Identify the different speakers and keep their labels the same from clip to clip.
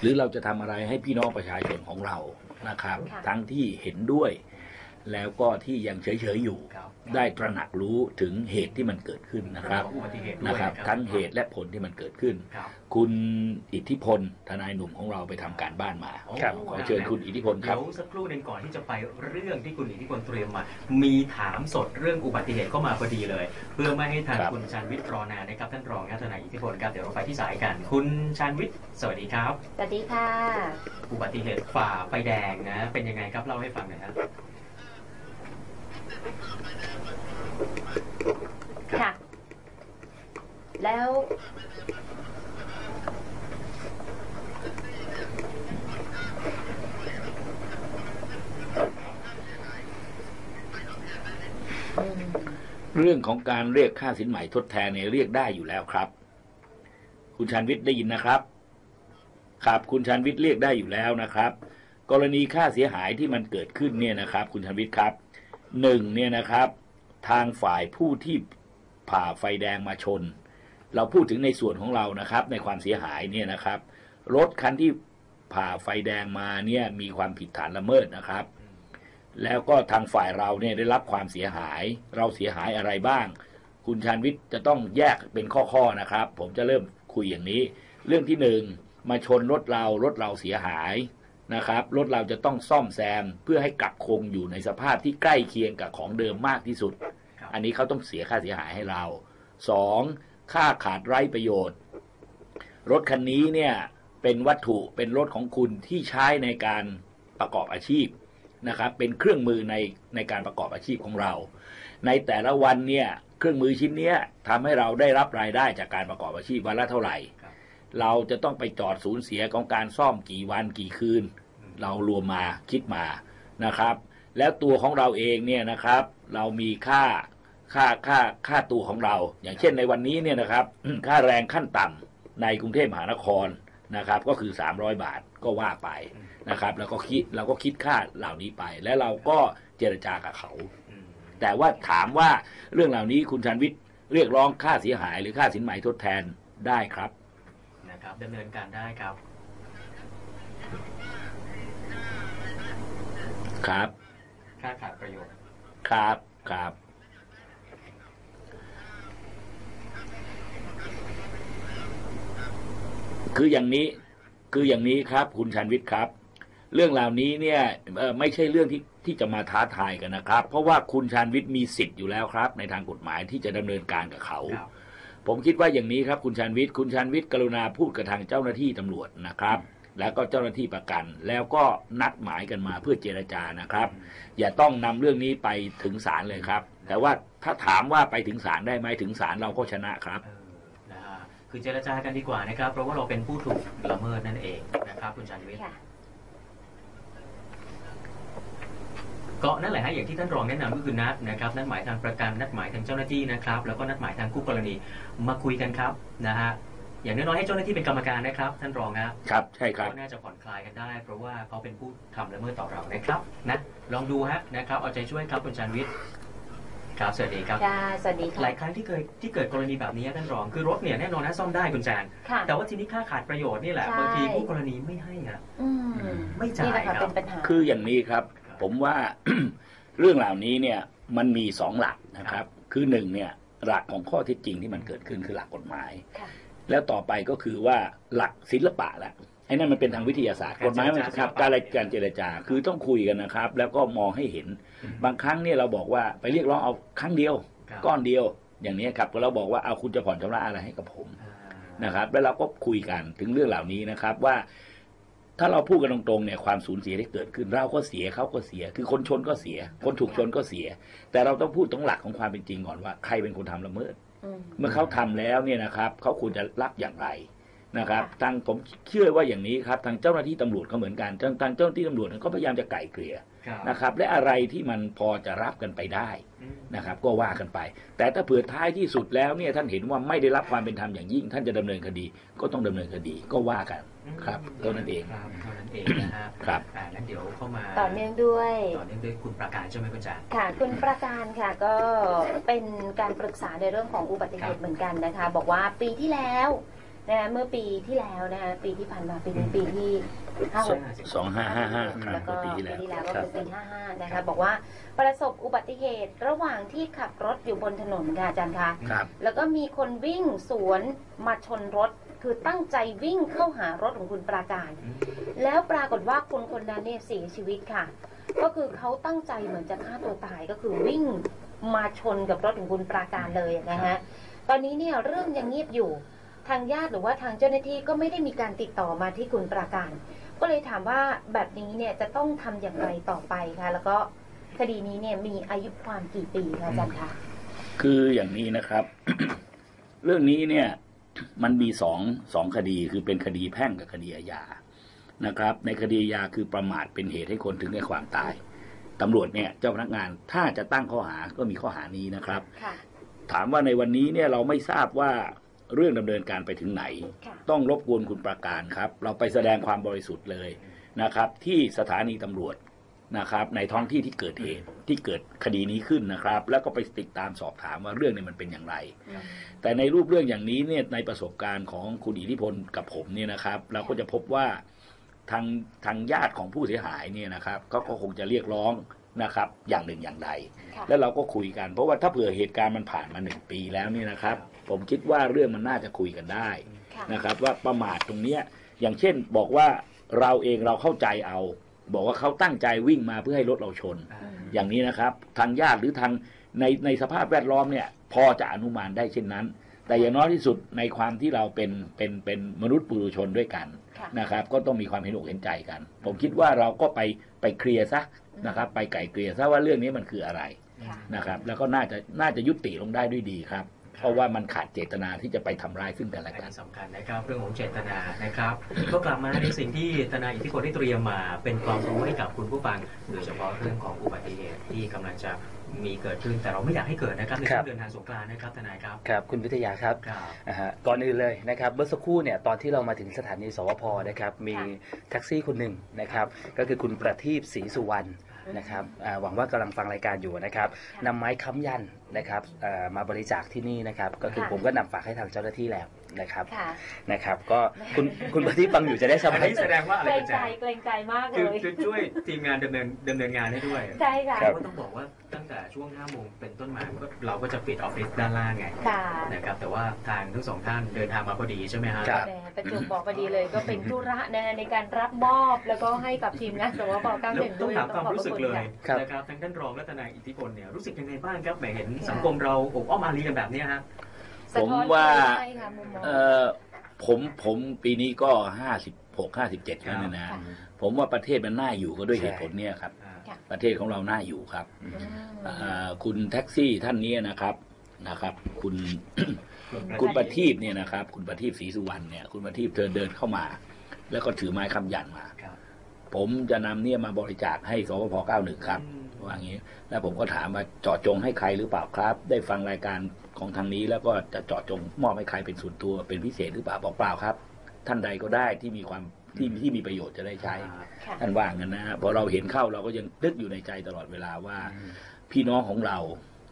Speaker 1: หรือเราจะทำอะไรให้พี่น้องประชาชนของเรานะครับ
Speaker 2: ค่ะ
Speaker 1: ทั้งที่เห็นด้วย แล้วก็ที่ยังเฉยๆอยู่
Speaker 3: ครับ
Speaker 1: ได้ตระหนักรู้ถึงเหตุที่มันเกิดขึ้นนะครับ
Speaker 3: อุบัติเหตุด้วย
Speaker 1: นะครับทั้งเหตุและผลที่มันเกิดขึ้น
Speaker 3: ครับ
Speaker 1: คุณอิทธิพลทนายหนุ่มของเราไปทำการบ้านมา
Speaker 3: ครับ
Speaker 1: ขอเชิญคุณอิทธิพลค
Speaker 3: เดี๋
Speaker 1: รั
Speaker 3: ย
Speaker 1: บ
Speaker 3: วสักครู่หนึ่งก่อนที่จะไปเรื่องที่คุณอิทธิพลเตรียมมามีถามสดเรื่องอุบัติเหตุเข้ามาพอดีเลย เพื่อไม่ให้ทาง
Speaker 1: ครับ
Speaker 3: คุณชานวิทย์รอนานนะครับท่านรองครับทนายอิทธิพลครับเดี๋ยวเราไปที่สายกัน คุณชานวิทย์สวัสดีครับ
Speaker 2: สวัสดีค่ะ
Speaker 3: อุบัติเหตุฝ่าไฟแดงนะเป็นยังไงครับเล่าให้ฟังหน่อยครับ
Speaker 2: ค่ะ แล้ว
Speaker 1: เรื่องของการเรียกค่าสินใหม่ทดแทนเนี่ยเรียกได้อยู่แล้วครับ คุณชันวิทย์ได้ยินนะครับครับคุณชันวิทย์เรียกได้อยู่แล้วนะครับ กรณีค่าเสียหายที่มันเกิดขึ้นเนี่ยนะครับ คุณชันวิทย์ครับ หนึ่งเนี่ยนะครับ ทางฝ่ายผู้ที่ผ่าไฟแดงมาชน เราพูดถึงในส่วนของเรานะครับ ในความเสียหายเนี่ยนะครับรถคันที่ผ่าไฟแดงมาเนี่ยมีความผิดฐานละเมิดนะครับ แล้วก็ทางฝ่ายเราเนี่ยได้รับความเสียหาย เราเสียหายอะไรบ้าง คุณชานวิทย์จะต้องแยกเป็นข้อๆนะครับ ผมจะเริ่มคุยอย่างนี้ เรื่องที่หนึ่งมาชนรถเรารถเราเสียหาย นะครับรถเราจะต้องซ่อมแซมเพื่อให้กลับคงอยู่ในสภาพที่ใกล้เคียงกับของเดิมมากที่สุด
Speaker 3: ครับ
Speaker 1: อันนี้เขาต้องเสียค่าเสียหายให้เราสองค่าขาดไร้ประโยชน์ รถคันนี้เนี่ยเป็นวัตถุเป็นรถของคุณที่ใช้ในการประกอบอาชีพนะครับเป็นเครื่องมือในในการประกอบอาชีพของเรา ในแต่ละวันเนี่ยเครื่องมือชิ้นเนี้ยทำให้เราได้รับรายได้จากการประกอบอาชีพวันละเท่าไหร่
Speaker 3: ครับ
Speaker 1: เราจะต้องไปจอดสูญเสียของการซ่อมกี่วันกี่คืน เรารวมมาคิดมานะครับ แล้วตัวของเราเองเนี่ยนะครับ เรามีค่าค่าค่าค่าตัวของเรา อย่างเช่นในวันนี้เนี่ยนะครับ ค่าแรงขั้นต่ำในกรุงเทพมหานครนะครับ ก็คือ 300 บาทก็ว่าไปนะครับ แล้วก็คิดเราก็คิดค่าเหล่านี้ไป แล้วเราก็เจรจากับเขา แต่ว่าถามว่าเรื่องเหล่านี้คุณชันวิทย์เรียกร้องค่าเสียหายหรือค่าสินไหมทดแทนได้ครับ
Speaker 3: ครับดำเนินการได้ครับ
Speaker 1: ครับ
Speaker 3: ค่าขาดประโยชน์
Speaker 1: ครับ ครับ คืออย่างนี้ คืออย่างนี้ครับ คุณชันวิทย์ครับ เรื่องเหล่านี้เนี่ยเอ่อไม่ใช่เรื่องที่ที่จะมาท้าทายกันนะครับ เพราะว่าคุณชันวิทย์มีสิทธิ์อยู่แล้วครับ ในทางกฎหมายที่จะดำเนินการกับเขา
Speaker 3: ครับ
Speaker 1: ผมคิดว่าอย่างนี้ครับคุณชันวิทย์คุณชันวิทย์กรุณาพูดกับทางเจ้าหน้าที่ตำรวจนะครับ แล้วก็เจ้าหน้าที่ประกัน แล้วก็นัดหมายกันมาเพื่อเจรจานะครับ อย่าต้องนำเรื่องนี้ไปถึงศาลเลยครับ แต่ว่าถ้าถามว่าไปถึงศาลได้ไหมถึงศาลเราก็ชนะครับ
Speaker 3: เออนะฮะคือเจรจากันดีกว่านะครับ เพราะว่าเราเป็นผู้ถูกละเมิดนั่นเองนะครับ คุณชานวิทย์
Speaker 2: ค่ะ
Speaker 3: ก็นั่นแหละฮะอย่างที่ท่านรองแนะนำก็คือนัดนะครับนัดหมายทางประกันนัดหมายทางเจ้าหน้าที่นะครับแล้วก็นัดหมายทางคู่กรณีมาคุยกันครับนะฮะอย่างน้อยๆให้เจ้าหน้าที่เป็นกรรมการนะครับท่านรองครับ
Speaker 1: ครับใช่ครับ
Speaker 3: ก็น่าจะผ่อนคลายกันได้ เพราะว่าเขาเป็นผู้ทำละเมิดต่อเรานะครับนะลองดูฮะนะครับเอาใจช่วยครับคุณชานวิทย์ครับสวัสดีครับ
Speaker 2: ค่ะสวัสดี
Speaker 3: ห
Speaker 2: ค่ะ
Speaker 3: ลายครั้งที่เคยที่เกิดกรณีแบบนี้ท่านรองคือรถเนี่ยแน่นอนนะซ่อมได้คุณจาน
Speaker 2: ค่ะ
Speaker 3: แต่ว่าทีนี้ค่าขาดประโยชน์นี่แหละ
Speaker 2: ใช่
Speaker 3: บางทีผู้กรณีไม่ให้อะ
Speaker 2: อืม
Speaker 3: ไม่จ่าย
Speaker 2: นี่แหละค่ะ
Speaker 3: ครับ
Speaker 2: เป็นปัญหา
Speaker 1: คืออย่างนี้ครับ ผมว่าเรื่องเหล่านี้เนี่ยมันมีสองหลักนะครับ คือหนึ่งเนี่ยหลักของข้อเท็จจริงที่มันเกิดขึ้นคือหลักกฎหมาย
Speaker 2: ค่ะ
Speaker 1: แล้วต่อไปก็คือว่าหลักศิลปะละไอ้นั่นมันเป็นทางวิทยาศาสตร์กฎหมายมันครับการการเจรจาคือต้องคุยกันนะครับ แล้วก็มองให้เห็น บางครั้งเนี่ยเราบอกว่าไปเรียกร้องเอาครั้งเดียว
Speaker 3: ครับ
Speaker 1: ก้อนเดียว อย่างนี้ครับเราบอกว่าเอาคุณจะผ่อนชำระอะไรให้กับผม
Speaker 3: อ่า
Speaker 1: นะครับ แล้วเราก็คุยกันถึงเรื่องเหล่านี้นะครับว่า ถ้าเราพูดกันตรงๆเนี่ยความสูญเสียที่เกิดขึ้น เราก็เสียเขาก็เสีย คือคนชนก็เสีย คนถูกชนก็เสีย แต่เราต้องพูดตรงหลักของความเป็นจริงก่อนว่าใครเป็นคนทำละเมิด
Speaker 2: อืม
Speaker 1: เมื่อเขาทำแล้วเนี่ยนะครับเขาควรจะรับอย่างไรนะครับ
Speaker 2: ค่ะ
Speaker 1: ทางผมเชื่อว่าอย่างนี้ครับ ทางเจ้าหน้าที่ตำรวจก็เหมือนกันทางทางเจ้าหน้าที่ตำรวจก็พยายามจะไก่เกลี่ย
Speaker 3: ครับ
Speaker 1: นะครับ และอะไรที่มันพอจะรับกันไปได้
Speaker 3: อืม
Speaker 1: นะครับ ก็ว่ากันไป แต่ถ้าเผื่อท้ายที่สุดแล้วเนี่ยท่านเห็นว่าไม่ได้รับความเป็นธรรมอย่างยิ่ง ท่านจะดำเนินคดี ก็ต้องดำเนินคดีก็ว่ากันครับเท่านั้นเอง
Speaker 3: ครับเท่านั้นเองนะฮะ
Speaker 1: ครับ
Speaker 3: อ่างั้นเดี๋ยวเข้ามา
Speaker 2: ต่อเนื่องด้วย
Speaker 3: ต่อเนื่องด้วยคุณประการใช่ไหมคุณจาน
Speaker 2: ค่ะ คุณประการค่ะก็เป็นการปรึกษาในเรื่องของอุบัติเห
Speaker 3: ครั
Speaker 2: ตุ
Speaker 3: บ
Speaker 2: เหมือนกันนะคะ บอกว่าปีที่แล้ว นะคะเมื่อปีที่แล้วนะคะปีที่ผ่านมาปีนี้ปีที่ห้าหก
Speaker 1: สองห้าห้าห้าครั
Speaker 2: แล้
Speaker 1: บ
Speaker 2: วก็
Speaker 1: ปี
Speaker 2: ปี
Speaker 1: ที่แล้ว
Speaker 2: ที่แล้วก็
Speaker 1: ครับ
Speaker 2: คือปี55นะคะบอกว่าประสบอุบัติเหตุระหว่างที่ขับรถอยู่บนถนนค่ะอาจารย์คะ
Speaker 1: ครับ
Speaker 2: แล้วก็มีคนวิ่งสวนมาชนรถคือตั้งใจวิ่งเข้าหารถของคุณปราการ แล้วปรากฏว่าคนคนนั้นเนี่ยเสียชีวิตค่ะ ก็คือเขาตั้งใจเหมือนจะฆ่าตัวตายก็คือวิ่งมาชนกับรถของคุณปราการเลยนะฮะตอนนี้เนี่ยเรื่องยังเงียบอยู่ ทางญาติหรือว่าทางเจ้าหน้าที่ก็ไม่ได้มีการติดต่อมาที่คุณปราการ ก็เลยถามว่าแบบนี้เนี่ยจะต้องทำอย่างไรต่อไปคะแล้วก็คดีนี้เนี่ยมีอายุความกี่ปีคะอาจารย์คะ
Speaker 1: คืออย่างนี้นะครับ เรื่องนี้เนี่ยมันมีสองสองคดีคือเป็นคดีแพ่งกับคดีอาญานะครับ ในคดีอาญาคือประมาทเป็นเหตุให้คนถึงแก่ความตายตำรวจเนี่ยเจ้าพนักงานถ้าจะตั้งข้อหาก็มีข้อหานี้นะครับ
Speaker 2: ค่ะ
Speaker 1: ถามว่าในวันนี้เนี่ยเราไม่ทราบว่า เรื่องดำเนินการไปถึงไหน
Speaker 2: ค่ะ
Speaker 1: ต้องรบกวนคุณประการครับ เราไปแสดงความบริสุทธิ์เลยนะครับ ที่สถานีตำรวจนะครับ ในท้องที่ที่เกิดเหตุที่เกิดคดีนี้ขึ้นนะครับ แล้วก็ไปติดตามสอบถามว่าเรื่องนี้มันเป็นอย่างไร แต่ในรูปเรื่องอย่างนี้เนี่ยในประสบการณ์ของคุณอิทธิพลกับผมเนี่ยนะครับ เราก็จะพบว่าทางทางญาติของผู้เสียหายเนี่ยนะครับก็ก็คงจะเรียกร้องนะครับอย่างหนึ่งอย่างใด
Speaker 2: ค่ะ
Speaker 1: แล้วเราก็คุยกัน เพราะว่าถ้าเผื่อเหตุการณ์มันผ่านมาหนึ่งปีแล้วเนี่ยนะครับ ผมคิดว่าเรื่องมันน่าจะคุยกันได้
Speaker 2: ค่ะ
Speaker 1: นะครับ ว่าประมาทตรงเนี้ยอย่างเช่นบอกว่าเราเองเราเข้าใจเอา บอกว่าเขาตั้งใจวิ่งมาเพื่อให้รถเราชน อย่างนี้นะครับ ทางญาติหรือทางในในสภาพแวดล้อมเนี่ย พอจะอนุมานได้เช่นนั้น แต่อย่างน้อยที่สุดในความที่เราเป็นเป็นเป็นมนุษย์ปุถุชนด้วยกัน
Speaker 2: ค่ะ
Speaker 1: นะครับ ก็ต้องมีความเห็นอกเห็นใจกัน ผมคิดว่าเราก็ไปไปเคลียร์ซะนะครับ ไปไกลเกลี่ยซะว่าเรื่องนี้มันคืออะไร
Speaker 2: ค่ะ
Speaker 1: นะครับ แล้วก็น่าจะน่าจะยุติลงได้ด้วยดีครับ เพราะว่ามันขาดเจตนาที่จะไปทำร้ายซึ่งกันและ
Speaker 3: อัน
Speaker 1: กัน
Speaker 3: นี้สำคัญนะครับเรื่องของเจตนานะครับ ก็กลับมาในสิ่งที่ทนายอิทธิพลได้เตรียมมาเป็นความรู้ให้กับคุณผู้ฟังโดยเฉพาะเรื่องของอุบัติเหตุที่กำลังจะมีเกิดขึ้นแต่เราไม่อยากให้เกิดนะครับใน
Speaker 4: ครั
Speaker 3: ช่ว
Speaker 4: บ
Speaker 3: งเดือนทางสงกรานต์นะครับทนายครับ
Speaker 4: ครับคุณวิทยาครับ
Speaker 3: ครับ
Speaker 4: อ่าฮะก่อนอื่นเลยนะครับเมื่อสักครู่เนี่ยตอนที่เรามาถึงสถานีสวพนะครับมี
Speaker 2: ค่ะ
Speaker 4: แท็กซี่คนหนึ่งนะครับก็คือคุณประทีปศรีสุวรรณ นะครับอ่าหวังว่ากำลังฟังรายการอยู่นะครับ
Speaker 2: ค่ะ
Speaker 4: นำไม้ค้ำยันนะครับอ่ามาบริจาคที่นี่นะครับ ก็คือ
Speaker 2: ค่ะ
Speaker 4: ผมก็นำฝากให้ทางเจ้าหน้าที่แล้ว นะครับ
Speaker 2: ค่ะ
Speaker 4: นะครับ ก็คุณคุณประทีปฟังอยู่จะได้สบา
Speaker 3: อั
Speaker 4: ย
Speaker 3: นนี้แสดงว่าอะไร
Speaker 2: เกรง
Speaker 3: คุณ
Speaker 2: ใจ
Speaker 3: แจ๊ค
Speaker 2: เกรงใจมากเล
Speaker 3: คือยคือช่วยทีมงานดำเนินดำเนินงานให้ด้วย
Speaker 2: ใช่ค่ะ
Speaker 4: ครับ
Speaker 3: ก็ต้องบอกว่าตั้งแต่ช่วง5โมงเป็นต้นมาก็เราก็จะปิดออฟฟิศด้านล่างไง
Speaker 2: ค่ะ
Speaker 3: นะครับแต่ว่าทางทั้งสองท่านเดินทางมาพอดีใช่ไหมฮะ
Speaker 4: ครับ
Speaker 2: แหมประจวบบอกพอดีเลยก็เป็นธุระนะในการรับมอบแล้วก็ให้กับทีมงานสวป
Speaker 3: แล้ว
Speaker 2: 91
Speaker 3: ต้
Speaker 2: ด้
Speaker 3: อง
Speaker 2: วย
Speaker 3: ถามความรู้สึกเลย
Speaker 4: ครับ
Speaker 3: นะครับทั้งท่านรองและทนายอิทธิพลเนี่ยรู้สึกยังไงบ้างครับแหมเห็นสังคมเราอบอ้อมอารีกันแบบเนี้ยฮะ
Speaker 2: สะท้อน
Speaker 1: ผมว่า
Speaker 2: ใช่ค่ะมุมมอง
Speaker 1: เอ่อผมผมปีนี้ก็ห้าสิบหกห้าสิบเจ็ดแล้วเนี่ยนะ
Speaker 2: ค่ะ
Speaker 1: ผมว่าประเทศมันน่าอยู่ก็ด้วย
Speaker 4: ใช่
Speaker 1: เหตุผลเนี่ยครับ
Speaker 3: อ่า
Speaker 2: ค่ะ
Speaker 1: ประเทศของเราน่าอยู่ครับ
Speaker 2: อืม
Speaker 1: อ่าคุณแท็กซี่ท่านนี้นะครับนะครับ คุณ
Speaker 3: คุ
Speaker 1: คุณณ
Speaker 3: ป
Speaker 1: ประระทีปเนี่ยนะครับ คุณประทีปศรีสุวรรณเนี่ย คุณประทีปเธอเดินเข้ามา แล้วก็ถือไม้คำยันมา
Speaker 3: ครับ
Speaker 1: ผมจะนำเนี่ยมาบริจาคให้สพ91ครับ
Speaker 3: อืม
Speaker 1: ว่างี้ แล้วผมก็ถามว่าเจาะจงให้ใครหรือเปล่าครับ ได้ฟังรายการ ของทางนี้ แล้วก็จะเจาะจงมอบให้ใครเป็นส่วนตัวเป็นพิเศษหรือเปล่าบอกเปล่าครับ ท่านใดก็ได้ที่มีความที่ที่มีประโยชน์จะได้ใช้
Speaker 2: ค่ะ
Speaker 1: ท่านว่างั้นนะฮะพอเราเห็นเข้าเราก็ยังนึกอยู่ในใจตลอดเวลาว่า พี่น้องของเรา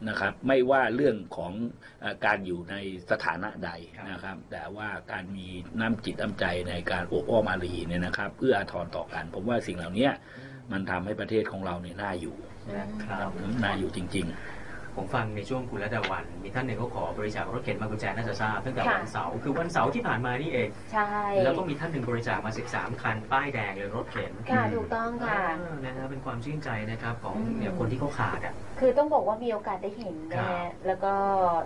Speaker 1: นะครับ ไม่ว่าเรื่องของเออการอยู่ในสถานะใดนะครับ แต่ว่าการมีน้ำจิตน้ำใจในการโอบอ้อมอารีเนี่ยนะครับเอื้ออาทรต่อกัน ผมว่าสิ่งเหล่านี้มันทำให้ประเทศของเราเนี่ยน่าอยู่
Speaker 3: นะครับ
Speaker 1: น่าอยู่จริง
Speaker 3: ผมฟังในช่วงคุณรัตวัน มีท่านหนึ่งเขาขอบริจาครถเข็นมากุญแจน่าจะทราบตั้งแต่
Speaker 2: ค่ะ
Speaker 3: วันเสาร์คือวันเสาร์ที่ผ่านมานี่เอง
Speaker 2: ใช่
Speaker 3: แล้วก็มีท่านหนึ่งบริจาคมา 13 คัน ป้ายแดงเลยรถเข็น
Speaker 2: ค่ะถูกต้องค่ะ
Speaker 3: เออนะฮะเป็นความชื่นใจนะครับของ
Speaker 2: อืม
Speaker 3: เนี่ยคนที่เขาขาดอะ
Speaker 2: คือต้องบอกว่ามีโอกาสได้เห็นนะ
Speaker 3: ครั
Speaker 2: ฮะ
Speaker 3: บ
Speaker 2: แล้วก็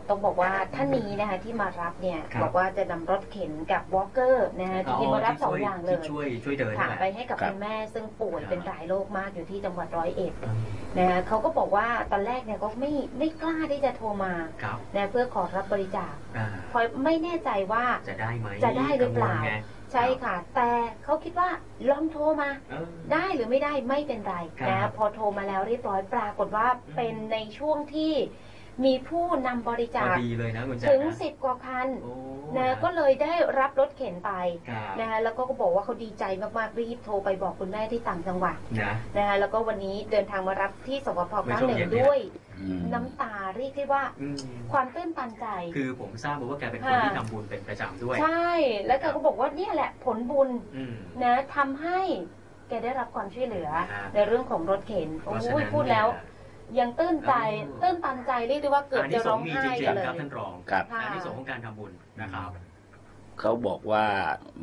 Speaker 2: ต้องบอกว่าท่านนี้นะคะที่มารับเนี่ย
Speaker 3: ครับ
Speaker 2: บอกว่าจะนำรถเข็นกับวอลเกอร์นะฮะที่มารับสองอย่างเลย
Speaker 3: ที่ช่วยช่วยเดิน
Speaker 2: ค่ะ
Speaker 3: นี่แหละ
Speaker 2: ไปให้กับ
Speaker 1: ครับ
Speaker 2: คุณแม่ซึ่งป่วย
Speaker 3: ครับ
Speaker 2: เป็นหลายโรคมากอยู่ที่จังหวัดร้อยเอ็ด
Speaker 3: อืม
Speaker 2: นะฮะเขาก็บอกว่าตอนแรกเนี่ยก็ไม่ไม่กล้าที่จะโทรมา
Speaker 3: ครับ
Speaker 2: นะเพื่อขอรับบริจาค
Speaker 3: อ่า
Speaker 2: เพราะไม่แน่ใจว่า
Speaker 3: จะได้ไหม
Speaker 2: จะได้หรือเปล่า
Speaker 3: กังวไง
Speaker 2: ใช่ค่ะ แต่เขาคิดว่าลองโทรมา
Speaker 3: เออ
Speaker 2: ได้หรือไม่ได้ไม่เป็นไร
Speaker 3: ครับ
Speaker 2: นะพอโทรมาแล้วเรียบร้อยปรากฏว่า
Speaker 3: อืม
Speaker 2: เป็นในช่วงที่มีผู้นำบริ
Speaker 3: พ
Speaker 2: จา
Speaker 3: อ
Speaker 2: ค
Speaker 3: ดีเลยนะคุณแจ๊
Speaker 2: ถึง
Speaker 3: นะ
Speaker 2: สิบกว่าคัน
Speaker 3: โอ้
Speaker 2: นะก็เลยได้รับรถเข็นไป
Speaker 3: ครับ
Speaker 2: นะคะแล้วก็ก็บอกว่าเขาดีใจมากๆรีบโทรไปบอกคุณแม่ที่ต่างจังหวัด
Speaker 3: นะ
Speaker 2: นะคะแล้วก็วันนี้เดินทางมารับที่สวพ
Speaker 3: ไม่
Speaker 2: เก้า
Speaker 3: ช่วง
Speaker 2: หนึ่
Speaker 3: เย็
Speaker 2: ง
Speaker 3: นเนี่ย
Speaker 2: ด้วย
Speaker 1: อืม
Speaker 2: น้ำตาเรียกได้ว่า
Speaker 3: อืม
Speaker 2: ความตื้นตันใจ
Speaker 3: คือผมทราบมาว่าแกเป็นคนที่ทำบุญเป็นประจำด้วย
Speaker 2: ใช่ แล้วแกก็บอกว่าเนี่ยแหละผลบุญ
Speaker 3: อืม
Speaker 2: นะทำให้แกได้รับความช่วยเหลือ
Speaker 3: ครับ
Speaker 2: ในเรื่องของรถเข็น
Speaker 3: เพ
Speaker 2: โอ้
Speaker 3: ราะฉะ
Speaker 2: ย
Speaker 3: นั้น
Speaker 2: พูดแล้วยังตื้นใจ
Speaker 3: เออ
Speaker 2: ตื้นตันใจเรียกได้ว่าเกือบ
Speaker 3: อัน
Speaker 2: จะ
Speaker 3: นี้ส
Speaker 2: ร้
Speaker 3: อ
Speaker 2: องง
Speaker 3: มี
Speaker 2: ไห้
Speaker 3: จริง
Speaker 2: กันเล
Speaker 3: ๆครับ
Speaker 2: ย
Speaker 3: ท่านรอง
Speaker 1: ครับ
Speaker 2: ค่ะ
Speaker 3: อันนี้สองของการทำบุญนะครับ
Speaker 1: เขาบอกว่า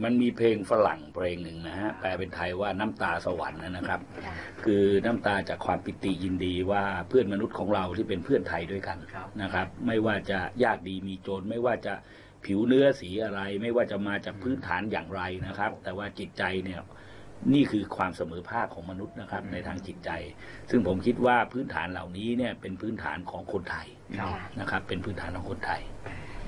Speaker 1: มันมีเพลงฝรั่งเพลงหนึ่งนะฮะแปลเป็นไทยว่าน้ำตาสวรรค์นะครับ
Speaker 2: ค่ะ
Speaker 1: คือน้ำตาจากความปิติยินดีว่าเพื่อนมนุษย์ของเราที่เป็นเพื่อนไทยด้วยกัน
Speaker 3: ครับ
Speaker 1: นะครับ ไม่ว่าจะยากดีมีจนไม่ว่าจะผิวเนื้อสีอะไร ไม่ว่าจะมาจากพื้นฐานอย่างไรนะครับ แต่ว่าจิตใจเนี่ยนี่คือความเสมอภาคของมนุษย์นะครับ ในทางจิตใจ ซึ่งผมคิดว่าพื้นฐานเหล่านี้เนี่ยเป็นพื้นฐานของคนไทย
Speaker 3: ครับ
Speaker 2: ค่ะ
Speaker 1: นะครับ เป็นพื้นฐานของคนไทย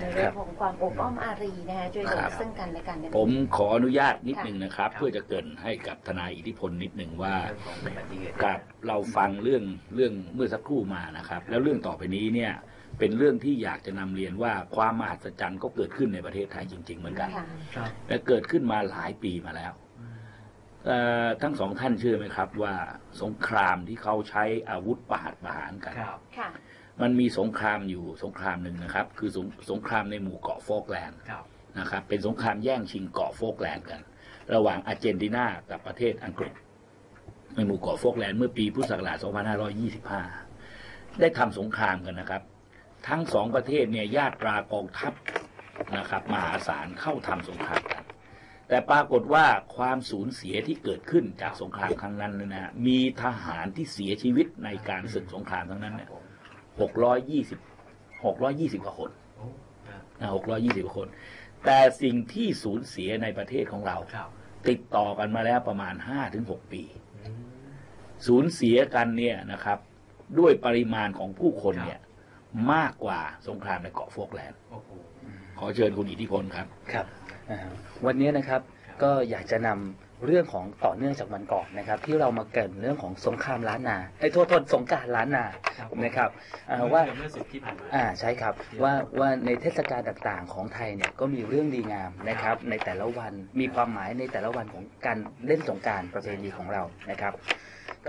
Speaker 2: ในเรื่องของความอบอ้อมอารีนะคะช่วยเหลื
Speaker 1: ครั
Speaker 2: อบซึ่งกันและกันเนี่ย
Speaker 1: ผมขออนุญาตนิดหนึ่งนะครับ
Speaker 3: ค่ะ
Speaker 1: เพื่อจะเกรินให้กับทนายอิทธิพลนิดหนึ่งว่า
Speaker 3: เรื่องของอุบัติเหตุ
Speaker 1: ครับเราฟังเรื่องเรื่องเมื่อสักครู่มานะครับ แล้วเรื่องต่อไปนี้เนี่ยเป็นเรื่องที่อยากจะนำเรียนว่าความมหัศจรรย์ก็เกิดขึ้นในประเทศไทยจริง ๆ เหมือนกัน
Speaker 2: ค่ะ
Speaker 3: ครับ
Speaker 1: และเกิดขึ้นมาหลายปีมาแล้วเอ่อทั้งสองท่านเชื่อไหมครับว่าสงครามที่เขาใช้อาวุธประหัตประหารกัน
Speaker 3: ครับ
Speaker 2: ค่ะ
Speaker 1: มันมีสงครามอยู่สงครามหนึ่งนะครับ คือสงสงครามในหมู่เกาะโฟกแลนด์
Speaker 3: ครับ
Speaker 1: นะครับ เป็นสงครามแย่งชิงเกาะโฟกแลนด์กัน ระหว่างอาร์เจนตินากับประเทศอังกฤษ ในหมู่เกาะโฟกแลนด์เมื่อปีพุทธศักราช 2525 ได้ทำสงครามกันนะครับ ทั้งสองประเทศเนี่ยญาติปรากองทัพนะครับมหาศาลเข้าทำสงครามกัน แต่ปรากฏว่าความสูญเสียที่เกิดขึ้นจากสงครามครั้งนั้นนะฮะมีทหารที่เสียชีวิตในการศึกสงครามครั้งนั้นเนี่ย
Speaker 3: ผม
Speaker 1: 620 620กว่าคน
Speaker 3: โอ้ครับ
Speaker 1: นะ620กว่าคน แต่สิ่งที่สูญเสียในประเทศของเรา
Speaker 3: ครับ
Speaker 1: ติดต่อกันมาแล้วประมาณ5-6ปี
Speaker 3: อืม
Speaker 1: สูญเสียกันเนี่ยนะครับ ด้วยปริมาณของผู้คนเนี่ย มากกว่าสงครามในเกาะโฟกแลนด์
Speaker 3: โอ้โห
Speaker 1: ขอเชิญคุณอิทธิพลครับ
Speaker 4: ครับอ่าวันนี้นะครับ
Speaker 3: ครับ
Speaker 4: ก็อยากจะนำ เรื่องของต่อเนื่องจากวันก่อนนะครับ ที่เรามาเกรินเรื่องของสงครามล้านนาไอ้ยโทษโทษสงกรารล้านนา
Speaker 3: ครับ
Speaker 4: นะครับอ่า
Speaker 3: เมื่อ
Speaker 4: ว่า
Speaker 3: เมื่อสุดที่ผ่านมา
Speaker 4: อ่าใช่ครับว่าว่าในเทศกาลต่างๆของไทยเนี่ยก็มีเรื่องดีงามนะครับ ในแต่ละวันมีความหมายในแต่ละวันของการเล่นสงกรารประเพณีของเรานะครับ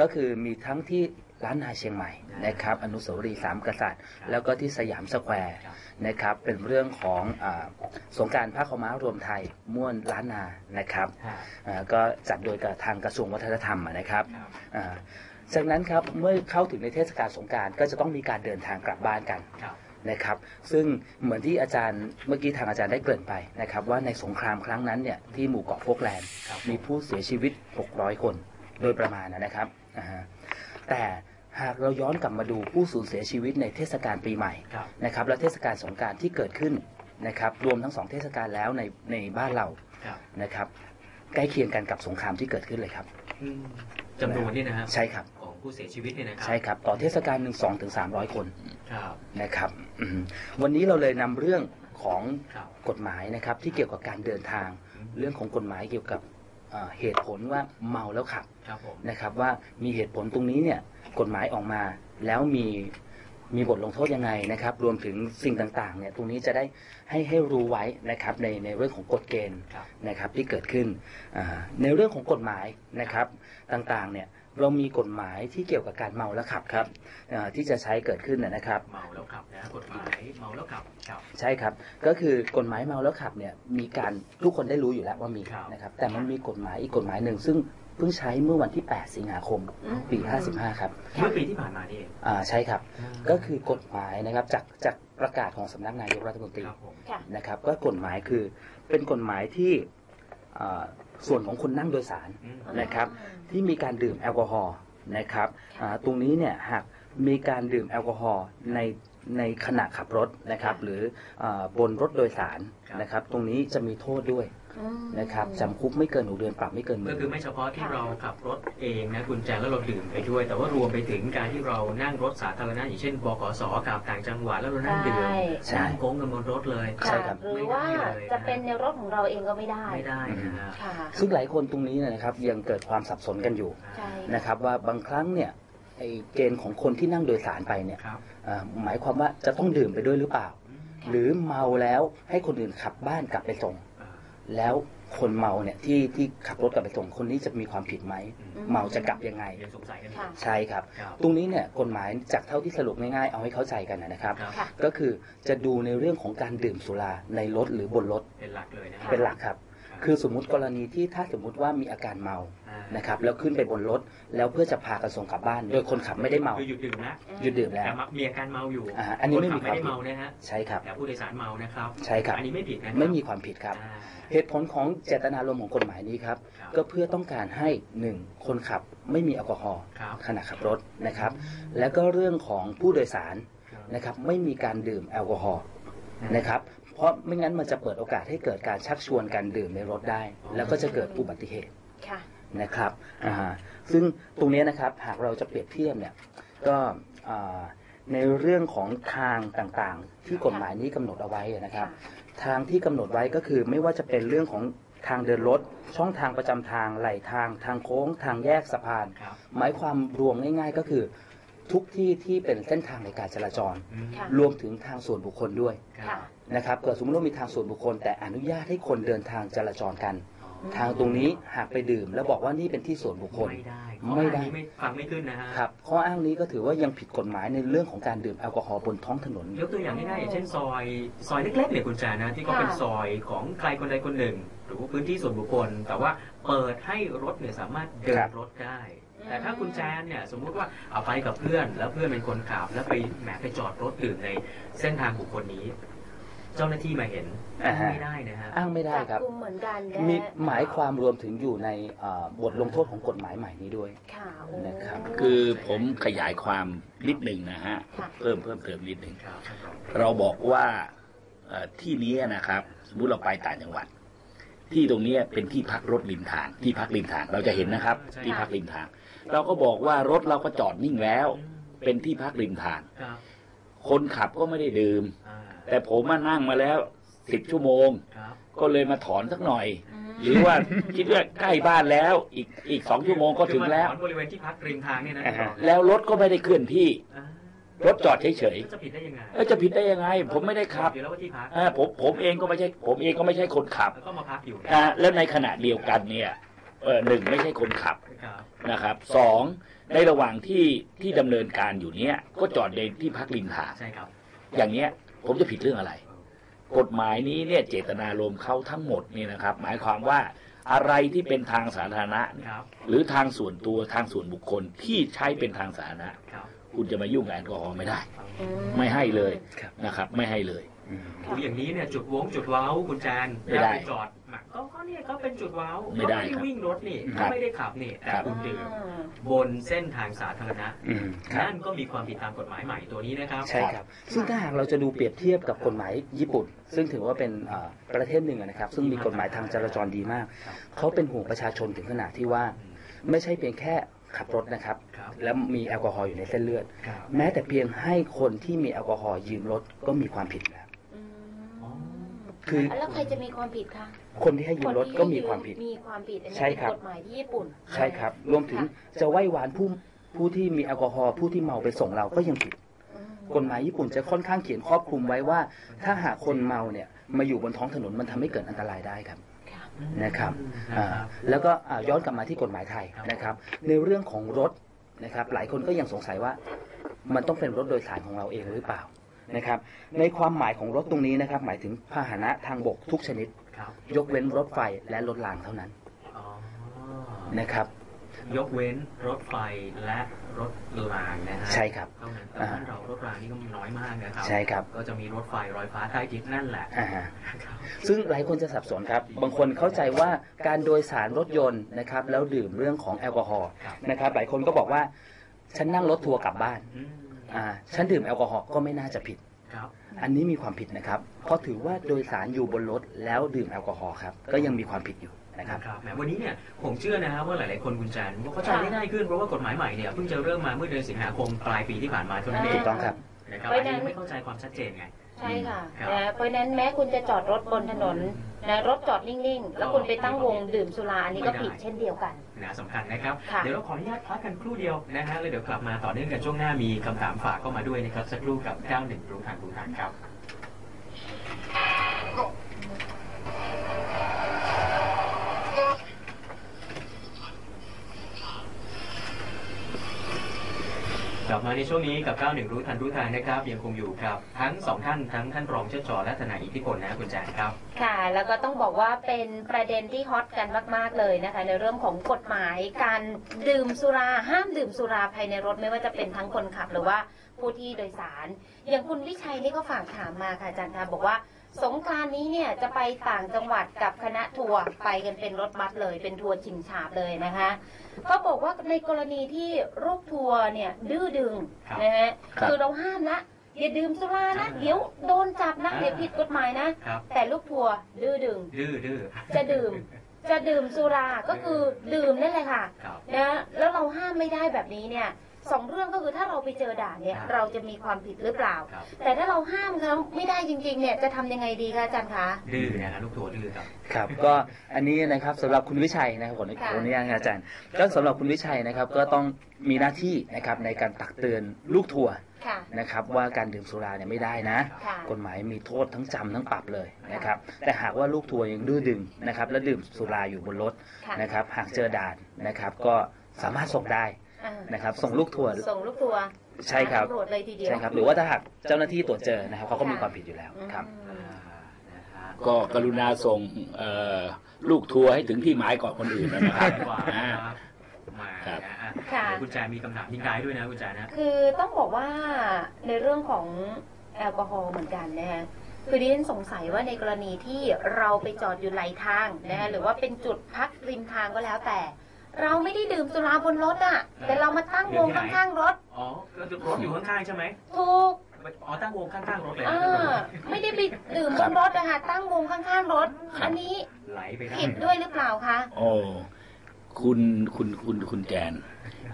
Speaker 4: ก็คือมีทั้งที่ ล้านนาเชียงใหม่นะครับ อนุสาวรีย์สามกษัตริย์ แล้วก็ที่สยามสแควร์
Speaker 3: ครับ
Speaker 4: นะครับ เป็นเรื่องของอาสงกรารผ้าขาวม้ารวมไทยม่วนล้านนานะครับ
Speaker 3: ครับ
Speaker 4: อ่าก็จัดโดยกับทางกระทรวงวัฒนธรรมอะนะครับ
Speaker 3: ครับ
Speaker 4: อ่าจากนั้นครับเมื่อเข้าถึงในเทศกาลสงกรารก็จะต้องมีการเดินทางกลับบ้านกัน
Speaker 3: ครับ
Speaker 4: นะครับ ซึ่งเหมือนที่อาจารย์เมื่อกี้ทางอาจารย์ได้เกริ่นไปนะครับ ว่าในสงครามครั้งนั้นเนี่ยที่หมู่เกาะโฟกแลนด์
Speaker 3: ครับ
Speaker 4: มีผู้เสียชีวิต 600 คนโดยประมาณนะครับอ่าฮะแต่ หากเราย้อนกลับมาดูผู้สูญเสียชีวิตในเทศกาลปีใหม่
Speaker 3: ครับ
Speaker 4: นะครับและเทศกาลสงกรารที่เกิดขึ้นนะครับรวมทั้งสองเทศกาลแล้วในในบ้านเรา
Speaker 3: ครับ
Speaker 4: นะครับใกล้เคียงกันกับสงครามที่เกิดขึ้นเลยครับ
Speaker 3: อืมจำนวนนี่นะฮะ
Speaker 4: ใช่ครับ
Speaker 3: ของผู้เสียชีวิตเนี่ยนะครั
Speaker 4: ใช่ครับต่อเทศกาลหนึ่งสองถึงสามร้อยคน
Speaker 3: ครับ
Speaker 4: นะครับอืมวันนี้เราเลยนำเรื่องของ
Speaker 3: ครับ
Speaker 4: กฎหมายนะครับที่เกี่ยวกับการเดินทาง เรื่องของกฎหมายเกี่ยวกับ เอ่อเหตุผลว่าเมาแล้วขับ
Speaker 3: ครับผม
Speaker 4: นะครับว่ามีเหตุผลตรงนี้เนี่ยกฎหมายออกมาแล้วมีมีบทลงโทษยังไงนะครับ รวมถึงสิ่งต่างๆเนี่ยตรงนี้จะได้ให้ให้รู้ไว้นะครับในในเรื่องของกฎเกณฑ์
Speaker 3: ครับ
Speaker 4: นะครับที่เกิดขึ้นอ่าในเรื่องของกฎหมายนะครับต่างๆเนี่ย เรามีกฎหมายที่เกี่ยวกับการเมาแล้วขับครับอ่าที่จะใช้เกิดขึ้นนะนะครับ
Speaker 3: เมาแล้วขับนะกฎหมายเมาแล้วขับครับ
Speaker 4: ใช่ครับ ก็คือกฎหมายเมาแล้วขับเนี่ยมีการทุกคนได้รู้อยู่แล้วว่ามี
Speaker 3: ครับ
Speaker 4: นะครับแต่มันมีกฎหมายอีกกฎหมายหนึ่งซึ่งเพิ่งใช้เมื่อวันที่ 8 สิงหาคม
Speaker 2: อืม
Speaker 4: ปี 55 ครับ
Speaker 3: เมื่อปีที่ผ่านมานี่เอง
Speaker 4: อ่าใช่ครับ ก็คือกฎหมายนะครับจากจากประกาศของสำนักนายกรัฐมนตรี
Speaker 3: ครับผม
Speaker 2: ค่ะ
Speaker 4: นะครับ ก็กฎหมายคือเป็นกฎหมายที่อ่า ส่วนของคนนั่งโดยสาร
Speaker 3: อืม
Speaker 4: นะครับ ที่มีการดื่มแอลกอฮอล์นะครับอ่าตรงนี้เนี่ยหากมีการดื่มแอลกอฮอล์ในในขณะขับรถนะครับ หรืออาบนรถโดยสารนะครับ ตรงนี้จะมีโทษด้วย
Speaker 2: อืม
Speaker 4: นะครับจำคุกไม่เกินหกเดือนปรับไม่เกินหมื่
Speaker 3: ก็
Speaker 4: น
Speaker 3: คือไม่เฉพาะที่เราขับรถเองนะคุณแจงแล้วเราดื่มไปด้วย แต่ว่ารวมไปถึงการที่เรานั่งรถสาธารณะอย่างเช่นบกสขับต่างจังหวัดแล้วเรานั่งดื่ม
Speaker 2: ใช่
Speaker 3: นั่งโค้งกันบนรถเลย
Speaker 4: ใช่ครับ
Speaker 2: หรือว่าจะเป็นในรถของเราเองก็ไม่ได้
Speaker 3: ไม่ได้นะฮะ
Speaker 2: ค่ะ
Speaker 4: ซึ่งหลายคนตรงนี้นะครับยังเกิดความสับสนกันอยู่
Speaker 2: ใช่
Speaker 4: นะครับว่าบางครั้งเนี่ยไอ้เกณฑ์ของคนที่นั่งโดยสารไปเนี่ย
Speaker 3: ครับ
Speaker 4: อ่าหมายความว่าจะต้องดื่มไปด้วยหรือเปล่า
Speaker 3: อืม
Speaker 2: ค่ะ
Speaker 4: หรือเมาแล้วให้คนอื่นขับบ้านกลับไปส่ง
Speaker 3: อ่า
Speaker 4: แล้วคนเมาเนี่ยที่ที่ขับรถกลับไปส่งคนนี้จะมีความผิดไหม
Speaker 3: อืม
Speaker 4: เมาจะกลับยังไง
Speaker 3: ยังสงสัยกันอยู่
Speaker 2: ค่ะ
Speaker 4: ใช่ครับ
Speaker 3: ครับ
Speaker 4: ตรงนี้เนี่ยกฎหมายจากเท่าที่สรุปง่ายๆเอาให้เข้าใจกันนะครับ
Speaker 3: ครับ
Speaker 2: ค่ะ
Speaker 4: ก็คือจะดูในเรื่องของการดื่มสุราในรถหรือบนรถ
Speaker 3: เป็นหลักเลยนะ
Speaker 2: ค่ะ
Speaker 4: เป็นหลักครับ คือสมมุติกรณีที่ถ้าสมมุติว่ามีอาการเมา
Speaker 3: อ่า
Speaker 4: นะครับแล้วขึ้นไปบนรถแล้วเพื่อจะพากันส่งกลับบ้าน โดยคนขับไม่ได้เมา
Speaker 3: คือหยุดดื่มแล้ว
Speaker 4: หยุดดื่มแล้ว
Speaker 3: แต่มีอาการเมาอยู่
Speaker 4: อ่าอันนี้ไม่มี
Speaker 3: คขับไม่ได้
Speaker 4: ความผิด
Speaker 3: เมานะฮะ
Speaker 4: ใช่ครับ
Speaker 3: แต่ผู้โดยสารเมานะครับ
Speaker 4: ใช่ครับ
Speaker 3: อันนี้ไม่ผิดนะครับ
Speaker 4: ไม่มีความผิดครับ
Speaker 3: อ่า
Speaker 4: เหตุผลของเจตนารมณ์ของกฎหมายนี้ครับ
Speaker 3: ครับ
Speaker 4: ก็เพื่อต้องการให้หนึ่งคนขับไม่มีแอลกอฮอล์
Speaker 3: ครับ
Speaker 4: ขณะขับรถนะครับ แล้วก็เรื่องของผู้โดยสาร
Speaker 3: ครับ
Speaker 4: นะครับไม่มีการดื่มแอลกอฮอล์นะครับ เพราะไม่งั้นมันจะเปิดโอกาสให้เกิดการชักชวนการดื่มในรถได้ แล้วก็จะเกิดอุบัติเหตุ
Speaker 2: ค่ะ
Speaker 4: นะครับอ่าซึ่งตรงนี้นะครับหากเราจะเปรียบเทียบเนี่ยก็อ่าในเรื่องของทางต่างๆ ที่กฎหมายนี้กำหนดเอาไว้นะครับ ทางที่กำหนดไว้ก็คือไม่ว่าจะเป็นเรื่องของทางเดินรถ ช่องทางประจำทางไหลทางทางโค้ง ทางแยกสะพาน
Speaker 3: ครับ
Speaker 4: หมายความรวมง่าย ๆ ก็คือทุกที่ที่เป็นเส้นทางในการจราจร
Speaker 3: อืม
Speaker 2: ค่ะ
Speaker 4: รวมถึงทางส่วนบุคคลด้วย
Speaker 3: ครับ
Speaker 4: นะครับเกิดสมมติว่ามีทางส่วนบุคคล แต่อนุญาตให้คนเดินทางจราจรกัน
Speaker 3: อ๋อ
Speaker 4: ทางตรงนี้หากไปดื่ม แล้วบอกว่านี่เป็นที่ส่วนบุคคล
Speaker 3: ไม่ได้
Speaker 4: ไม่ได้
Speaker 3: ข้ออ้างนี้ไม่ฟังไม่ขึ้นนะฮะ
Speaker 4: ครับข้ออ้างนี้ก็ถือว่ายังผิดกฎหมายในเรื่องของการดื่มแอลกอฮอล์บนท้องถนน
Speaker 3: ยกตัวอย่างง่ายๆอย่างเช่นซอยซอยเล็กๆเนี่ยคุณแจนะที่ก็
Speaker 2: ค่ะ
Speaker 3: เป็นซอยของใครคนใดคนหนึ่ง หรือว่าพื้นที่ส่วนบุคคล แต่ว่าเปิดให้รถเนี่ยสามารถเดิ
Speaker 4: ครั
Speaker 3: น
Speaker 4: บ
Speaker 3: รถได้แต่ถ้าคุณแจนเนี่ยสมมุติว่าเอาไปกับเพื่อน แล้วเพื่อนเป็นคนขับแล้วไปแหมไปจอดรถดื่มในเส้นทางบุคคลนี้ เจ้าหน้าที่มาเห็น
Speaker 4: อ่าฮะ
Speaker 3: ไม่ได้นะฮะ
Speaker 4: อ้างไม่ได้ครับ
Speaker 2: จักุมเหมือนกันและ
Speaker 4: มีหมายความรวมถึงอยู่ในเอ่อบทลงโทษของกฎหมายใหม่นี้ด้วย
Speaker 2: ค่ะโอ้
Speaker 4: นะครับ
Speaker 1: คือผมขยายความนิดหนึ่งนะฮะ
Speaker 2: ค่ะ
Speaker 1: เพิ่มเพิ่มเติมนิดหนึ่ง
Speaker 3: ครับท่านรอง
Speaker 1: เราบอกว่าเอ่อที่นี้นะครับ สมมติเราไปต่างจังหวัด ที่ตรงเนี้ยเป็นที่พักรถริมทาง ที่พักริมทางเราจะเห็นนะครับที่พักริมทาง เราก็บอกว่ารถเราก็จอดนิ่งแล้ว เป็นที่พักริมทาง
Speaker 3: ครับ
Speaker 1: คนขับก็ไม่ได้ดื่ม
Speaker 3: อ่า
Speaker 1: แต่ผมมานั่งมาแล้วสิบชั่วโมง
Speaker 3: ครับ
Speaker 1: ก็เลยมาถอนสักหน่อย
Speaker 2: อืม
Speaker 1: หรือว่าคิดว่าใกล้บ้านแล้วอีกอีกสองชั่วโมงก็ถึงแล้ว
Speaker 3: คือมาถอนบริเวณที่พักริมทางเนี่ยนะท่านรอง
Speaker 1: แล้วรถก็ไม่ได้เคลื่อนที่
Speaker 3: อ่าร
Speaker 1: ถจอดเฉย
Speaker 3: จะผิดได้ยังไง
Speaker 1: ๆเอ้ยจะผิดได้ยังไง ผมไม่ได้ขับ
Speaker 3: อยู่แล้วว่าที่พัก
Speaker 1: อ่าผมผมเองก็ไม่ใช่ ผมเองก็ไม่ใช่คนขับ
Speaker 3: แล้วก็มาพักอยู่
Speaker 1: อ่าแล้วในขณะเดียวกันเนี่ยเออหนึ่งไม่ใช่คนขับ
Speaker 3: ครับ
Speaker 1: นะครับสองในระหว่างที่ที่ดำเนินการอยู่เนี้ยก็จอดในที่พักริมทาง
Speaker 3: ใช่ครับ
Speaker 1: อย่างเนี้ย ผมจะผิดเรื่องอะไร กฎหมายนี้เนี่ยเจตนารมณ์เขาทั้งหมดนี่นะครับ หมายความว่าอะไรที่เป็นทางสาธารณะเนี่ย
Speaker 3: ครับ
Speaker 1: หรือทางส่วนตัวทางส่วนบุคคลที่ใช้เป็นทางสาธารณะ
Speaker 3: ครับ
Speaker 1: คุณจะมายุ่งกับแอลกอฮอล์ไม่ได้
Speaker 2: อื
Speaker 1: ไม่ให้เลย
Speaker 4: ครับ
Speaker 1: นะครับ ไม่ให้เลย
Speaker 3: คืออย่างนี้เนี่ยจุดวงจุดเว้าคุณแจน
Speaker 1: ไม่ได้
Speaker 3: แล้วปจอด หมักก็ก็เนี่ยก็เป็นจุดเว้า
Speaker 1: ไม่ได้
Speaker 3: ก็
Speaker 1: ครับ
Speaker 3: วิ่งรถนี่
Speaker 1: ครั
Speaker 3: ก็
Speaker 1: บ
Speaker 3: ไม่ได้ขับนี่แต่
Speaker 1: ครับ
Speaker 3: คุณดื่ม
Speaker 2: อืม
Speaker 3: บนเส้นทางสาธารณะ
Speaker 4: อืมครับ
Speaker 3: นั่นก็มีความผิดตามกฎหมายใหม่ตัวนี้นะครับ
Speaker 4: ใช่ครับ ซึ่งถ้าหากเราจะดูเปรียบเทียบกับกฎหมายญี่ปุ่น ซึ่งถือว่าเป็นเอ่อประเทศหนึ่งนะครับ ซึ่งมีกฎหมายทางจราจรดีมาก
Speaker 3: ครับ
Speaker 4: เขาเป็นห่วงประชาชนถึงขนาดที่ว่า ไม่ใช่เพียงแค่ขับรถนะครับ
Speaker 3: ครับ
Speaker 4: แล้วมีแอลกอฮอล์อยู่ในเส้นเลือด
Speaker 3: ครับ
Speaker 4: แม้แต่เพียงให้คนที่มีแอลกอฮอล์ยืมรถก็มีความผิดแล้ว
Speaker 2: อืม
Speaker 3: อ๋อ
Speaker 4: คือ
Speaker 2: แล้วใครจะมีความผิดคะ
Speaker 4: คนที่ให้ยืมรถก็มีความผิด
Speaker 2: มีความผิดอันนี้
Speaker 4: ใช่ครับ
Speaker 2: เป็นกฎหมายที่ญี่ปุ่น
Speaker 4: ใช่ครับ รวมถึงจะไหว้วานผู้ผู้ที่มีแอลกอฮอล์ผู้ที่เมาไปส่งเราก็ยังผิด
Speaker 2: อืม
Speaker 4: กฎหมายญี่ปุ่นจะค่อนข้างเขียนครอบคลุมไว้ว่า ถ้าหากคนเมาเนี่ยมาอยู่บนท้องถนนมันทำให้เกิดอันตรายได้ครับ
Speaker 2: ค่ะ
Speaker 4: นะครับ
Speaker 3: นะ
Speaker 4: อ่า
Speaker 3: ครับ
Speaker 4: แล้วก็อ่าย้อนกลับมาที่กฎหมายไทย
Speaker 3: ครับ
Speaker 4: นะครับ ในเรื่องของรถนะครับ หลายคนก็ยังสงสัยว่า มันต้องเป็นรถโดยสารของเราเองหรือเปล่านะครับ ในความหมายของรถตรงนี้นะครับ หมายถึงพาหนะทางบกทุกชนิด
Speaker 3: ครับ
Speaker 4: ยกเว้นรถไฟและรถรางเท่านั้น
Speaker 3: อ๋อ
Speaker 4: นะครับ
Speaker 3: ยกเว้นรถไฟและรถรางนะฮะ
Speaker 4: ใช่ครับ
Speaker 3: เท่านั้นแต่บ้านเรารถรางนี่ก็มีน้อยมากนะครับ
Speaker 4: ใช่ครับ
Speaker 3: ก็จะมีรถไฟรอยฟ้าใต้ดินนั่นแหละ
Speaker 4: อ่าฮะ
Speaker 3: ครับ
Speaker 4: ซึ่งหลายคนจะสับสนครับ บางคนเข้าใจว่าการโดยสารรถยนต์นะครับแล้วดื่มเรื่องของแอลกอฮอล์
Speaker 3: ครับ
Speaker 4: นะครับ หลายคนก็บอกว่าฉันนั่งรถทัวร์กลับบ้าน
Speaker 3: อืม
Speaker 4: อ่าฉันดื่มแอลกอฮอล์ก็ไม่น่าจะผิด
Speaker 3: ครับ
Speaker 4: อันนี้มีความผิดนะครับ เพราะถือว่าโดยสารอยู่บนรถแล้วดื่มแอลกอฮอล์ครับก็ยังมีความผิดอยู่นะครับ
Speaker 3: ครับแหมวันนี้เนี่ยผมเชื่อนะครับว่าหลาย ๆ คนคุณแจนว่าเข้าใจได้ง่ายขึ้นเพราะว่ากฎหมายใหม่เนี่ยเพิ่งจะเริ่มมาเมื่อเดือนสิงหาคมปลายปีที่ผ่านมาเท่านั้นเอง
Speaker 4: ถูกต้องครับ
Speaker 3: นะครับ
Speaker 2: เพราะ
Speaker 3: อัน
Speaker 2: ฉะนั้
Speaker 3: นี้
Speaker 2: น
Speaker 3: ไม่เข้าใจความชัดเจนไง
Speaker 2: ใช่ค่ะ
Speaker 3: ครับ
Speaker 2: นะเพราะฉะนั้นแม้คุณจะจอดรถบนถนนนะรถจอดนิ่งๆ แล้วคุณไปตั้งวงดื่มสุราอันนี้ก็ผิดเช่นเดียวกัน
Speaker 3: นะสำคัญนะครับ
Speaker 2: ค่ะ
Speaker 3: เดี๋ยวเราขออนุญาตพักกันครู่เดียวนะฮะแล้วเดี๋ยวกลับมาต่อเนื่องกันช่วงหน้ามีคำถามฝากเข้ามาด้วยนะครับ สักครู่กับ 91รู้ทันรู้ทันครับ มาในช่วงนี้กับ91รู้ทันรู้ทางนะครับยังคงอยู่ครับ ทั้งสองท่านทั้งท่านรองเจ้าจอและทนายอิทธิพลนะคุณแจนครับ
Speaker 2: ค่ะ แล้วก็ต้องบอกว่าเป็นประเด็นที่ฮอตกันมาก ๆ เลยนะคะ ในเรื่องของกฎหมายการดื่มสุราห้ามดื่มสุราภายในรถไม่ว่าจะเป็นทั้งคนขับหรือว่าผู้ที่โดยสาร อย่างคุณวิชัยนี่ก็ฝากถามมาค่ะอาจารย์คะบอกว่า สงกรานต์นี้เนี่ยจะไปต่างจังหวัดกับคณะทัวร์ไปกันเป็นรถบัสเลย เป็นทัวร์ชิงฉาบเลยนะคะก็บอกว่าในกรณีที่ลูกทัวร์เนี่ยดื้อดึง
Speaker 3: ครับ
Speaker 2: นะฮะ
Speaker 1: ครับ
Speaker 2: คือเราห้ามนะอย่าดื่มสุรานะ เดี๋ยวโดนจับนะ
Speaker 3: อ่า
Speaker 2: เดี๋ยวผิดกฎหมายนะ
Speaker 3: ครับ
Speaker 2: แต่ลูกทัวร์ดื้อดึง
Speaker 3: ดื้อดื้อ
Speaker 2: จะดื่มจะดื่มสุราก็คือดื่มนั่นแหละค่ะ
Speaker 3: ครับ
Speaker 2: นะแล้วเราห้ามไม่ได้แบบนี้เนี่ย สองเรื่องก็คือถ้าเราไปเจอด่านเนี่ย
Speaker 3: ครับ
Speaker 2: เราจะมีความผิดหรือเปล่า
Speaker 3: ครับ
Speaker 2: แต่ถ้าเราห้ามเขาไม่ได้จริงๆเนี่ยจะทำยังไงดีคะอาจารย์คะ
Speaker 3: ดื้อนะฮะลูกทัวร์ดื้อครับ
Speaker 4: ครับก็อันนี้นะครับสำหรับคุณวิชัยนะครับขออนุ
Speaker 2: ค่ะ
Speaker 4: ขออนุญาตครับอาจารย์ ก็สำหรับคุณวิชัยนะครับก็ต้องมีหน้าที่นะครับในการตักเตือนลูกทัวร์
Speaker 2: ค่ะ
Speaker 4: นะครับว่าการดื่มสุราเนี่ยไม่ได้นะ
Speaker 2: ค่ะ
Speaker 4: กฎหมายมีโทษทั้งจำทั้งปรับเลยนะครับแต่หากว่าลูกทัวร์ยังดื้อดึงนะครับและดื่มสุราอยู่บนรถ
Speaker 2: ค่ะ
Speaker 4: นะครับหากเจอด่านนะครับก็สามารถส่งได้
Speaker 2: อ่า
Speaker 4: นะครับส่งลูกทัวร์
Speaker 2: ส่งลูกทัวร์
Speaker 4: ใช่ครับ
Speaker 2: หาตำรวจเลยทีเดียว
Speaker 4: ใช่ครับหรือว่าถ้าหากเจ้าหน้าที่ตรวจเจอนะครับเขาก็มีความผิดอยู่แล้วครับ
Speaker 2: อืม
Speaker 1: ก็กรุณาส่งเอ่อลูกทัวร์ให้ถึงที่หมายก่อนคนอื่นนะครับ
Speaker 3: กว่า
Speaker 1: อ่า
Speaker 3: ครับมา
Speaker 1: ครับ
Speaker 3: นะฮะ
Speaker 2: ค่ะ
Speaker 3: เดี๋ยวคุณแจมีคำถามทิ้งท้ายด้วยนะคุณแจนะ
Speaker 2: คือต้องบอกว่าในเรื่องของแอลกอฮอล์เหมือนกันนะฮะคือดิฉันสงสัยว่าในกรณีที่เราไปจอดอยู่ไหลทางนะฮะหรือว่าเป็นจุดพักริมทางก็แล้วแต่ เราไม่ได้ดื่มสุราบนรถอะแต่เรามาตั้งวงข้างๆรถ
Speaker 3: อ๋อก็รถอยู่ข้างๆใช่ไหม
Speaker 2: ถูก
Speaker 3: อ๋อตั้งวงข้างๆรถเลย
Speaker 2: เอ
Speaker 3: นะ
Speaker 2: อไม่ได้ไปดื่มบนรถอะค่ะตั้งวงข้างๆรถ อันนี้
Speaker 3: ไหลไปได้
Speaker 2: ผิดด้วยหรือเปล่าคะ
Speaker 1: โอ้คุณคุณคุณคุณแจน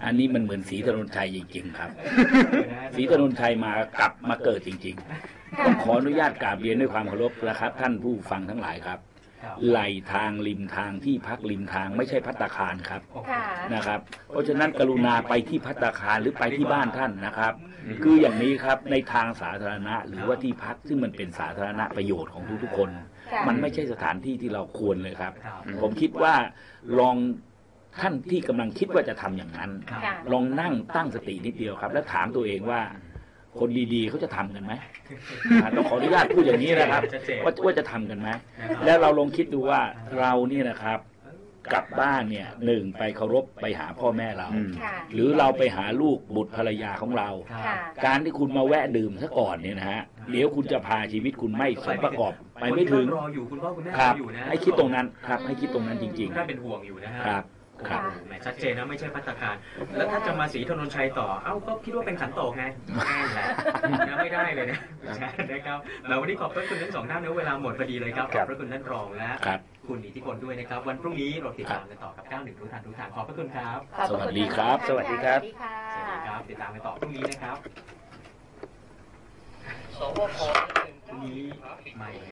Speaker 1: อันนี้มันเหมือนสีถนนชัยจริง ๆ ครับ สีถนนชัยมากลับมาเกิดจริงๆต้องขออนุญาตกราบเรียนด้วยความเคารพนะครับ ท่านผู้ฟังทั้งหลายครับ
Speaker 3: ครับ
Speaker 1: ไหลทางริมทางที่พักริมทางไม่ใช่พัตตาคารครับ
Speaker 2: ค่ะ
Speaker 1: นะครับ เพราะฉะนั้นกรุณาไปที่พัตตาคารหรือไปที่บ้านท่านนะครับ คืออย่างนี้ครับในทางสาธารณะ หรือว่าที่พักซึ่งมันเป็นสาธารณะประโยชน์ของทุกๆคน
Speaker 2: ค่ะ
Speaker 1: มันไม่ใช่สถานที่ที่เราควรเลยครับ
Speaker 3: ครับ
Speaker 1: ผมคิดว่าลองท่านที่กำลังคิดว่าจะทำอย่างนั้น
Speaker 3: ครับ
Speaker 2: ค่ะ
Speaker 1: ลองนั่งตั้งสตินิดเดียวครับ แล้วถามตัวเองว่า คนดีๆเขาจะทำกันไหมอ่าต้องขออนุญาตพูดอย่างนี้นะครับ
Speaker 3: ชัดเจน
Speaker 1: ว่าว่าจะทำกันไหม
Speaker 3: นะครับ
Speaker 1: แล้วเราลองคิดดูว่าเราเนี่ยนะครับกลับบ้านเนี่ยหนึ่งไปเคารพไปหาพ่อแม่เรา
Speaker 4: อืม
Speaker 2: ค่ะ
Speaker 1: หรือเราไปหาลูกบุตรภรรยาของเรา
Speaker 3: ครับ
Speaker 2: ค่ะ
Speaker 1: การที่คุณมาแวะดื่มซะก่อนเนี่ยนะฮะเดี๋ยวคุณจะพาชีวิตคุณไม่สมประกอบไปไม่ถึง
Speaker 3: คนที่รออยู่คุณพ่อคุณแม่
Speaker 1: ค
Speaker 3: ร
Speaker 1: รั
Speaker 3: อบอยู่นะ
Speaker 1: ให้คิดตรงนั้นครับ ให้คิดตรงนั้นจริง
Speaker 3: น่าเป็นห่วงอยู่นะฮะ
Speaker 1: ๆครับ ครับ
Speaker 3: โอ้โหแหมชัดเจนนะไม่ใช่พัตตาคาร แล้วถ้าจะมาสีถนนชัยต่อ เอ้าก็คิดว่าเป็นขันโตกไงนั่นแหละนะไม่ได้เลยนะนะครับแล้ววันนี้ขอบพระคุณทั้งสองท่านนะเวลาหมดพอดีเลยครับข
Speaker 4: ครั
Speaker 3: อบบพระคุณท่านรองและ
Speaker 1: ครับ
Speaker 3: คุณอิทธิพลด้วยนะครับ วันพรุ่งนี้เราติดตามกันต่อกับ 91 รู้ทันรู้ทางขอบพระคุณครับ
Speaker 2: ขอบพะณ
Speaker 1: สวัสดีครับ
Speaker 2: ท่าน
Speaker 4: สวัสดีครับ
Speaker 2: สวัสดีค่ะ
Speaker 3: สวัสดีครับ ติดตามกันต่อพรุ่งนี้นะครับ
Speaker 5: สวพ
Speaker 3: พรุ่งนี้ใหม่